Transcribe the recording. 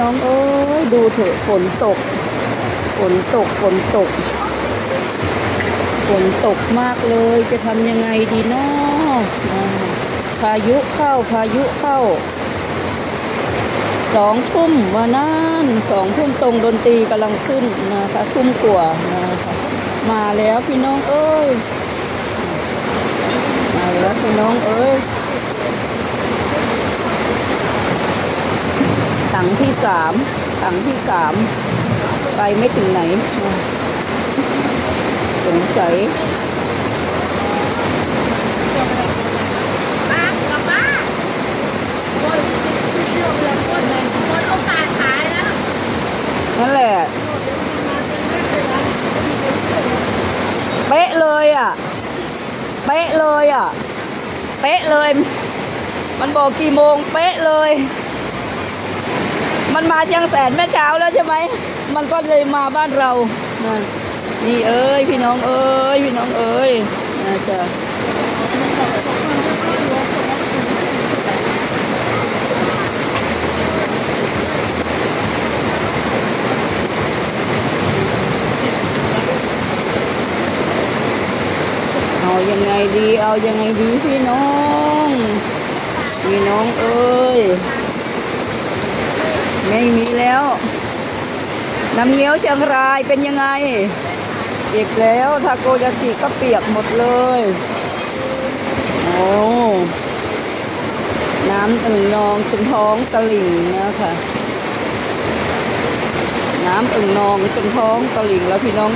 น้องเอ้ยดูเถอะฝนตก ฝนตกฝนตก ฝนตกมากเลยจะทำยังไงดีเนาะอ่าพายุเข้าพายุเข้าสองทุ่มวันนั้นสองทุ่มตรงดนตรีกำลังขึ้นนะคะทุ่มกว่านะคะมาแล้วพี่น้องเอ้ยมาแล้วพี่น้องเอ้ยถังที่ สามถังที่สามไปไม่ถึงไหน สงสัยบ้ากับบ้านคนเชื่อเรืองคนเลยคนโอกาสขายแล้วนั่นแหละเป๊ะเลยอะเป๊ะเลยอะเป๊ะเลย มันบอกกี่โมงเป๊ะเลย มาเชียงแสนแม่เช้าแล้วใช่ไหม มันก็เลยมาบ้านเรานั่นนี่เอ้ยพี่น้องเอ้ยพี่น้องเอ้ยนะจ๊ะเอายังไงดี เอายังไงดีพี่น้อง พี่น้องเอ้ย ไม่มีแล้วน้ำเงี้ยวเชียงรายเป็นยังไง อีกแล้วทาโกยากิก็เปียกหมดเลย โอ้น้ำอึ่งนองจนท้องตะลิ่งนะคะน้ำอึ่งนองจนท้องตะลิ่งแล้วพี่น้อง